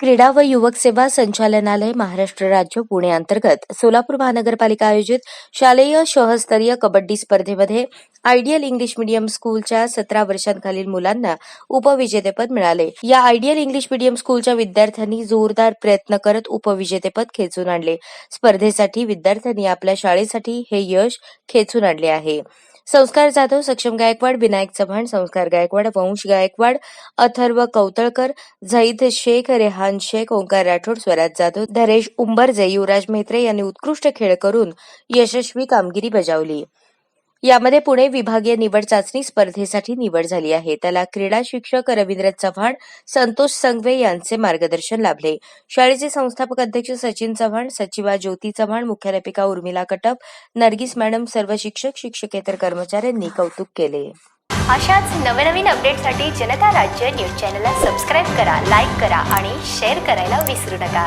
क्रीडा व युवक सेवा संचालनालय महाराष्ट्र राज्य पुणे अंतर्गत सोलापूर महानगरपालिका आयोजित शालेय शहरस्तरीय कबड्डी स्पर्धेमध्ये आयडियल इंग्लिश मीडियम स्कूलच्या सतरा वर्षांखालील मुलांना उपविजेतेपद मिळाले. या आयडियल इंग्लिश मीडियम स्कूलच्या विद्यार्थ्यांनी जोरदार प्रयत्न करत उपविजेतेपद खेचून आणले. स्पर्धेसाठी विद्यार्थ्यांनी आपल्या शाळेसाठी हे यश खेचून आणले आहे. संस्कार जाधव सक्षम गायकवाड विनायक चव्हाण संस्कार गायकवाड वंश गायकवाड अथर्व कौतळकर झैद शेख रेहान शेख ओंकार राठोड स्वराज जाधव धरेश उंबरजे युवराज मेहत्रे यांनी उत्कृष्ट खेळ करून यशस्वी कामगिरी बजावली. यामध्ये पुणे विभागीय निवड चाचणी स्पर्धेसाठी निवड झाली आहे. त्याला क्रीडा शिक्षक रवींद्र चव्हाण संतोष संगवे यांचे मार्गदर्शन लाभले. शाळेचे संस्थापक अध्यक्ष सचिन चव्हाण सचिवा ज्योती चव्हाण मुख्याध्यापिका उर्मिला कटप नर्गिस मॅडम सर्व शिक्षक शिक्षकेतर कर्मचाऱ्यांनी कौतुक केले. अशाच नवनवीन अपडेटसाठी जनता राज्य न्यूज चॅनलला सबस्क्राईब करा लाईक करा आणि शेअर करायला विसरू नका.